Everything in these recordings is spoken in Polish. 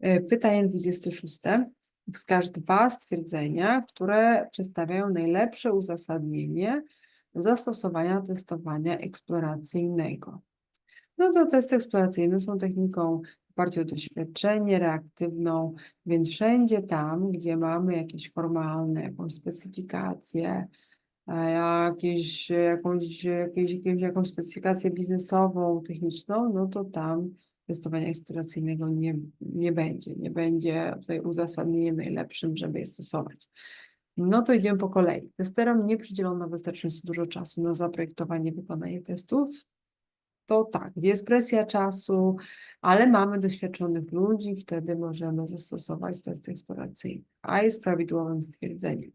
E, Pytanie 26. Wskaż dwa stwierdzenia, które przedstawiają najlepsze uzasadnienie zastosowania testowania eksploracyjnego. No to testy eksploracyjne są techniką oparciu o doświadczenie, reaktywną, więc wszędzie tam, gdzie mamy jakieś formalne, jakąś specyfikację, e, jakieś, jakąś, jakieś, jakąś, jakąś specyfikację biznesową, techniczną, no to tam testowania eksploracyjnego nie, nie będzie. Nie będzie tutaj uzasadnieniem najlepszym, żeby je stosować. No to idziemy po kolei. Testerom nie przydzielono wystarczająco dużo czasu na zaprojektowanie, wykonanie testów. To tak, jest presja czasu, ale mamy doświadczonych ludzi, wtedy możemy zastosować testy eksploracyjne. A jest prawidłowym stwierdzeniem.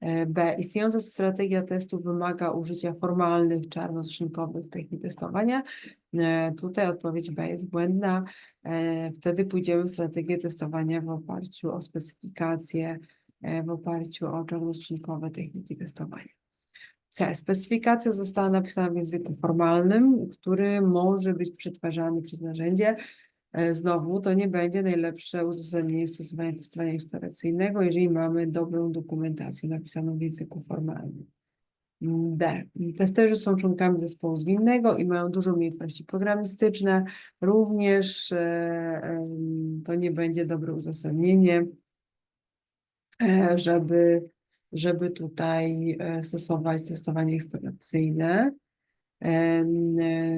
E, B. Istniejąca strategia testów wymaga użycia formalnych, czarnoskrzynkowych technik testowania. E, Tutaj odpowiedź B jest błędna. E, Wtedy pójdziemy w strategię testowania w oparciu o specyfikacje, w oparciu o czarnoskrzynkowe techniki testowania. C. Specyfikacja została napisana w języku formalnym, który może być przetwarzany przez narzędzie. E, Znowu, to nie będzie najlepsze uzasadnienie stosowania testowania eksploracyjnego, jeżeli mamy dobrą dokumentację napisaną w języku formalnym. D. Testerzy są członkami zespołu zwinnego i mają dużo umiejętności programistyczne. Również e, to nie będzie dobre uzasadnienie, e, żeby, żeby tutaj stosować testowanie eksploracyjne.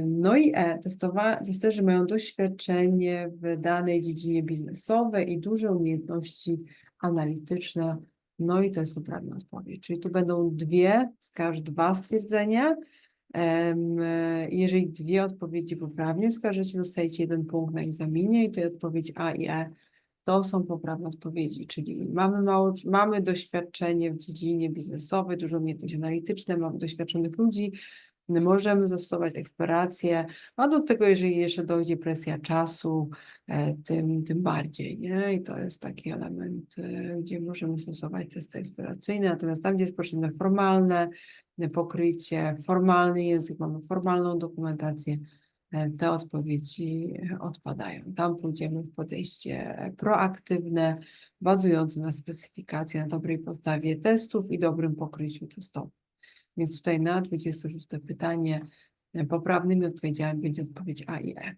No i E, testowa, testerzy mają doświadczenie w danej dziedzinie biznesowej i duże umiejętności analityczne. No i to jest poprawna odpowiedź. Czyli tu będą dwie, wskaż dwa stwierdzenia. E, Jeżeli dwie odpowiedzi poprawnie wskażecie, dostajecie jeden punkt na egzaminie i to odpowiedź A i E. To są poprawne odpowiedzi, czyli mamy mało, mamy doświadczenie w dziedzinie biznesowej, dużo umiejętności analityczne, mamy doświadczonych ludzi, Możemy zastosować eksplorację, a do tego, jeżeli jeszcze dojdzie presja czasu, e, tym, tym bardziej, nie? I to jest taki element, e, gdzie możemy stosować testy eksploracyjne, natomiast tam, gdzie jest potrzebne formalne e, pokrycie, formalny język, mamy formalną dokumentację, te odpowiedzi odpadają. Tam pójdziemy w podejście proaktywne, bazujące na specyfikacji, na dobrej podstawie testów i dobrym pokryciu testowym. Więc tutaj na 26 pytanie poprawnymi odpowiedziami będzie odpowiedź A i E.